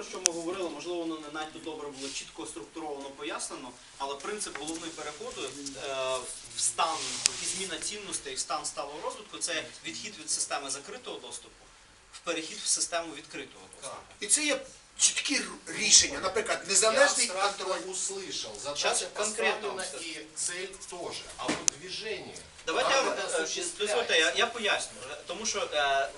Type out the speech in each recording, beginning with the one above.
про що ми говорили, можливо, воно не надто добре було чітко структуровано пояснено, але принцип головний переходу е, в стан і зміна цінностей, в стан сталого розвитку це відхід від системи закритого доступу в перехід в систему відкритого доступу. І це є чіткі рішення, наприклад, незалежний абстрактно контроль. услышал, Сейчас задача конкретно поставлена и цель тоже, а вот движение. Давайте я, как это е, осуществляется? дозвольте, я, я поясню, тому що е,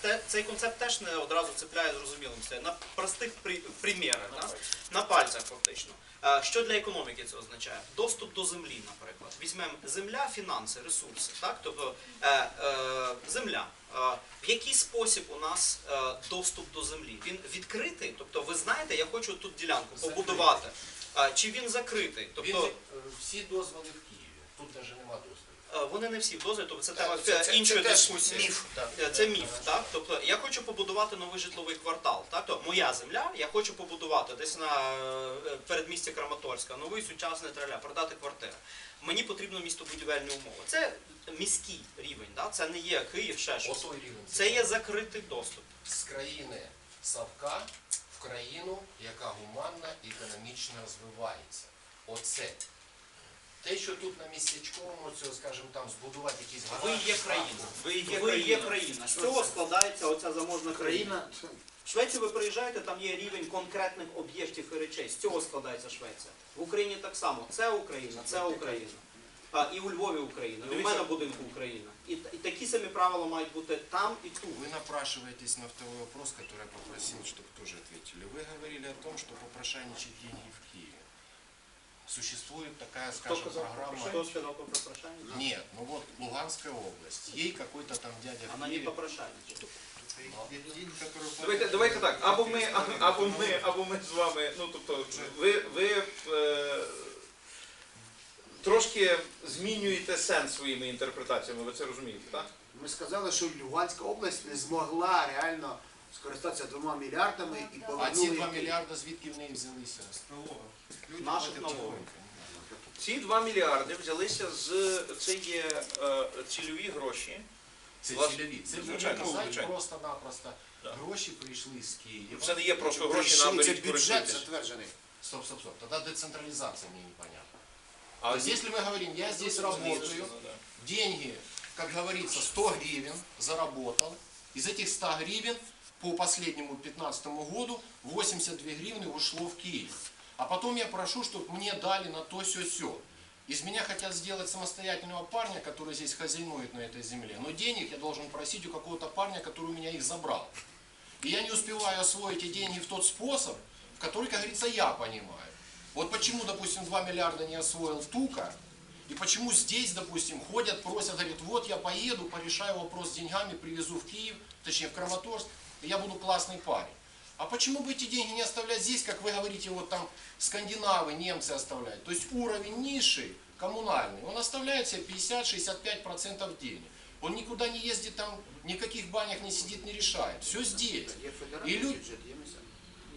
те, цей концепт теж не одразу цепляє зрозумілим. Це на простих при, примірах, да? на пальцях фактично. Е, що для економіки це означає? Доступ до землі, наприклад. Візьмемо земля, фінанси, ресурси. Так? Тобто е, е, земля. Е, в який спосіб у нас е, доступ до землі? Він відкритий? Тобто, ви знаєте, я хочу тут ділянку побудувати. Е, чи він закритий? Він, Тобто, е, всі дозволи в Києві, тут навіть нема дозволів. Вони не всі в дозі, тобто це тема Це- це- іншої це дискусії. міф. Е, Це міф, так? Тобто я хочу побудувати новий житловий квартал. Так? Тобто моя земля, я хочу побудувати десь на е, передмісті Краматорська, новий сучасний треля, продати квартири. Мені потрібно містобудівельні умови. Це міський рівень, так? це не є Київ, ще щось. Це є закритий доступ. з країни Савка в країну, яка гуманно і економічно розвивається. Оце. Те, що тут на місячковому, цього, скажімо, там збудувати якісь Ви гаражі, є країна. фабрики. Ви є, ви є країна. З цього складається оця заможна країна. Країна. В Швецію ви приїжджаєте, там є рівень конкретних об'єктів і речей. З цього складається Швеція. В Україні так само. Це Україна, це Україна. А, і у Львові Україна, і у мене в будинку Україна. І, та- і такі самі правила мають бути там і тут. Вы напрашиваетесь на второй вопрос, который я попросил, чтобы тоже ответили. Вы говорили о том, что попрошайничать деньги в Киеве. Существует такая, скажем, сказав программа... Сказав про попрошайничество? Нет, ну вот Луганская область. Ей какой-то там дядя в Вона не Киеве... Давайте, давайте так, або ми, або, або ми, або ми з вами, ну тобто, ви, ви е, трошки змінюєте сенс своїми інтерпретаціями, ви це розумієте, так? Ми сказали, що Луганська область не змогла реально скористатися двома мільярдами і А ці повернули. 2 їх. мільярда звідки в неї взялися? Наших налогів. Ці 2 мільярди взялися з це є е, цільові гроші. Це Власне, цільові. Це звичайно, просто-напросто. Да. Гроші прийшли з Києва. Це не є просто гроші на Прийшли, це бюджет затверджений. Стоп, стоп, стоп. Тогда децентрализация мне непонятна. А То есть, если мы говорим, я здесь работаю, деньги, как говорится, 100 гривен заработал, из этих 100 гривен по последнему 15 году 82 гривны ушло в Киев. А потом я прошу, чтобы мне дали на то все все. Из меня хотят сделать самостоятельного парня, который здесь хозяйнует на этой земле. Но денег я должен просить у какого-то парня, который у меня их забрал. И я не успеваю освоить эти деньги в тот способ, в который, как говорится, я понимаю. Вот почему, допустим, 2 миллиарда не освоил Тука, и почему здесь, допустим, ходят, просят, говорят, вот я поеду, порешаю вопрос с деньгами, привезу в Киев, точнее в Краматорск, я буду классный парень. А почему бы эти деньги не оставлять здесь, как вы говорите, вот там скандинавы, немцы оставляют? То есть уровень низший, коммунальный, он оставляет себе 50-65% денег. Он никуда не ездит там, ни в каких банях не сидит, не решает. Все здесь. Є федеральний І лю- бюджет, є місцевий.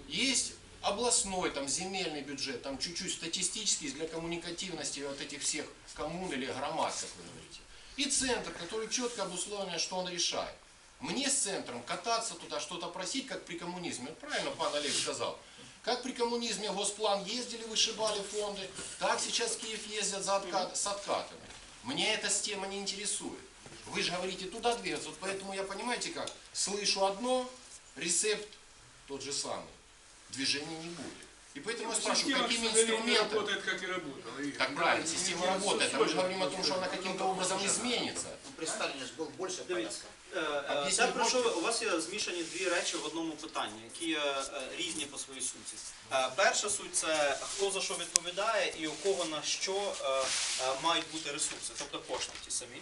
Есть областной, там, земельный бюджет, там чуть-чуть статистический для коммуникативности вот этих всех коммун или громад, как вы говорите. И центр, который четко обусловлен, что он решает. Мне с центром кататься туда, что-то просить, как при коммунизме. Правильно пан Олег сказал. Как при коммунизме Госплан ездили, вышибали фонды, так сейчас Киев ездят за откат- с откатами. Мне эта тема не интересует. Вы же говорите туда двигаться, вот поэтому я, понимаете как, слышу одно, рецепт тот же самый. Движения не будет. И поэтому я спрашиваю, Система, какими инструментами... работает, как и работала. Игорь. Так правильно, система работает, а мы же говорим о том, что она каким-то образом изменится. Ну, При Сталіні ж було більше порядка. про що можете? ви- у вас є змішані дві речі в одному питанні, які є е, різні по своїй суті. Е, Перша суть це хто за що відповідає і у кого на що е, мають бути ресурси, тобто кошти ті самі.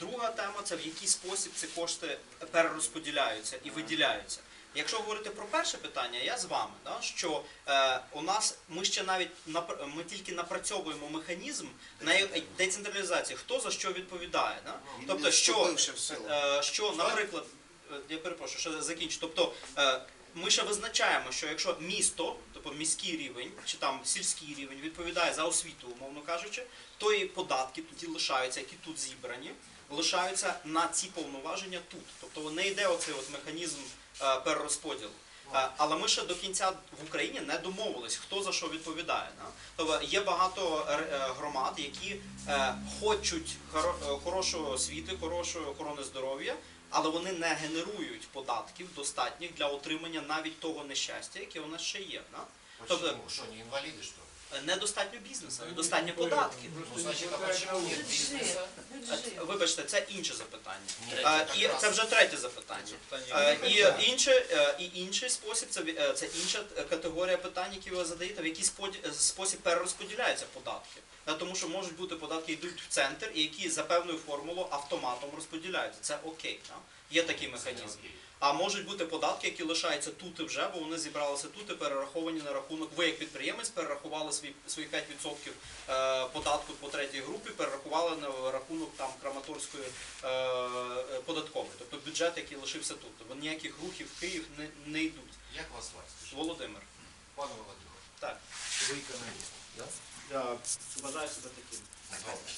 Друга тема це в який спосіб ці кошти перерозподіляються і виділяються. Якщо говорити про перше питання, я з вами, да, що е, у нас ми ще навіть напр- ми тільки напрацьовуємо механізм на децентралізації, хто за що відповідає. Да? Він Тобто, що, е, що, наприклад, е, я перепрошую, що закінчу. Тобто е, ми ще визначаємо, що якщо місто, тобто міський рівень чи там сільський рівень відповідає за освіту, умовно кажучи, то і податки тоді лишаються, які тут зібрані, лишаються на ці повноваження тут. Тобто не йде оцей от механізм перерозподілу. Е, Але ми ще до кінця в Україні не домовились, хто за що відповідає. Тобто є багато е, громад, які е, хочуть хоро- е, хорошої освіти, хорошої охорони здоров'я, але вони не генерують податків достатніх для отримання навіть того нещастя, яке у нас ще є. Тобто Почему? Что, не ли? е, недостатньо бізнесу, недостатньо податків. Ну, значит, а почему нет бизнеса? Вибачте, це інше запитання. Е, І це вже третє запитання. Е, І інше, е, і інший спосіб це, це інша категорія питань, які ви задаєте, в який е, спосіб перерозподіляються податки. Тому що можуть бути податки, йдуть в центр, і які за певною формулою автоматом розподіляються. Це окей. Є такий механізм. А можуть бути податки, які лишаються тут і вже, бо вони зібралися тут і перераховані на рахунок. Ви як підприємець перерахували свої свої 5% е, податку по третій групі, перерахували на рахунок там Краматорської е, е, податкової, тобто бюджет, який лишився тут. Тобто ніяких рухів в Київ не, не йдуть. Як вас звати? Володимир, Пане Володимир, так ви економіст, да? я вважаю себе таким. Добре.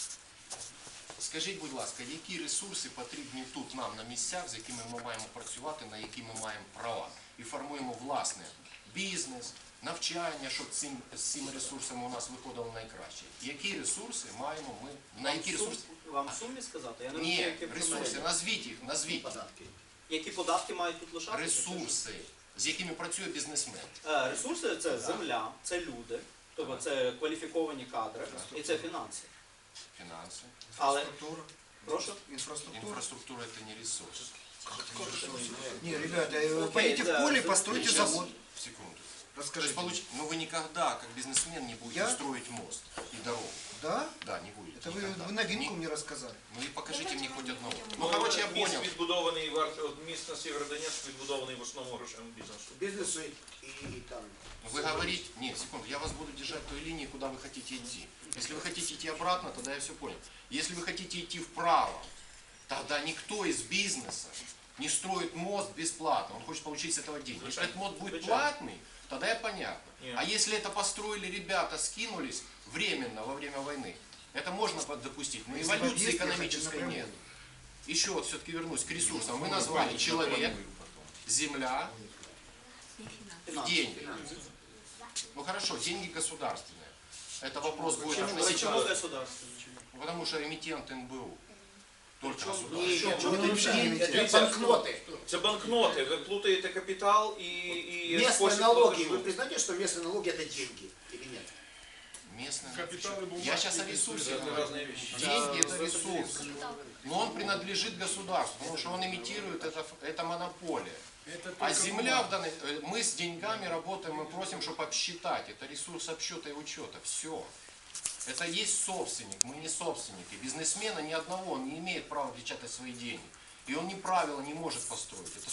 Скажіть, будь ласка, які ресурси потрібні тут нам на місцях, з якими ми маємо працювати, на які ми маємо права? І формуємо власне бізнес, навчання, щоб цим, з цими ресурсами у нас виходило найкраще. Які ресурси маємо ми? На які ресурси? Вам в сумі сказати? Я не Ні, розумію, які ресурси, назвіть їх, назвіть. податки. Які податки мають тут лишатися? Ресурси, з якими працює бізнесмен. Е, Ресурси це земля, це люди, тобто це кваліфіковані кадри і це фінанси. Фінанси. Але Инфраструктура. прошу. Инфраструктура. Інфраструктура це не ресурс. Не, ребята, э, Окей, да, в поле, да, постройте Сейчас, завод. секунду. То есть, Расскажите. получ- Но вы никогда, как бизнесмен, не будете Я? строить мост и дорогу. Да? Да, не будете. Это вы, никогда. вы новинку Ни- мне рассказали. Ну и покажите мне хоть одного. Ну, Ну, короче, я міст понял. відбудований варт от міст на Сєвєродонецьк відбудований в основному грошовим бізнесу. Бізнесу і, і там. Вы говорите, нет, секунду, я вас буду держать той линии, куда вы хотите идти. Если вы хотите идти обратно, тогда я все понял. Если вы хотите идти вправо, тогда никто из бизнеса не строит мост бесплатно. Он хочет получить с этого деньги. Если этот мост будет платный, тогда я понятно. Нет. А если это построили ребята, скинулись временно во время войны, это можно под- допустить. Но Если эволюции подъезд экономической нет. Еще вот все-таки вернусь к ресурсам. Вы назвали человек, земля, Фінанси. деньги. Ну хорошо, деньги государственные. Это вопрос будет чому относительно... государство? Потому что эмитент НБУ. Только Ні, государство. чому Вони не взагалі не вчать? вчать. Це банкноти. Це банкноти. Ви плутаєте капітал і, і Местные спосіб налоги. платежу. Вы признаете, что местные налоги это деньги или нет? Местный. Я сейчас о ресурсе Это говорю. разные вещи. Деньги это ресурс. Но он принадлежит государству, потому что он имитирует это, это монополия. А земля в данной... э, Мы с деньгами работаем, мы просим, чтобы обсчитать. Это ресурс обсчета и учета. Все. Это есть собственник, мы не собственники. Бизнесмена ни одного, он не имеет права печатать свои деньги. И он ни правила не может построить. Это